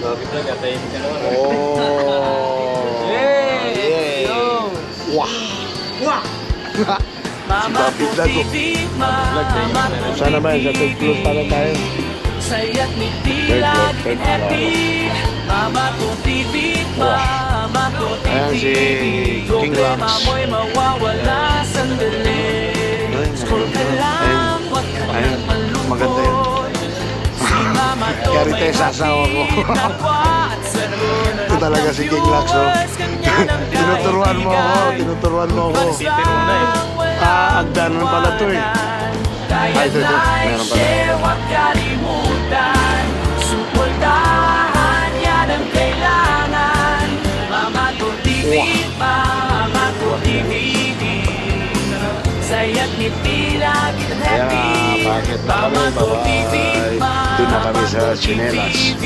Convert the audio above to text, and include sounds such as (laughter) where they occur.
Oh. Yay! Yeah. Wah. Wah! Si David Lago. Sana ba? Sa third floor pala tayo. Sayat ni Third Tila floor, third floor. happy Mama ko TV Mama ko TV Ayan si King Problema Sa asawa ko. (laughs) Ito talaga si King Lax, (laughs) no? Tinuturuan mo ako, tinuturuan mo ako. Ah, agdanan pala to eh. Ay, ito, ito. Meron pala. Kita Kaya happy bakit na kami, Mama kami sa Chinelas.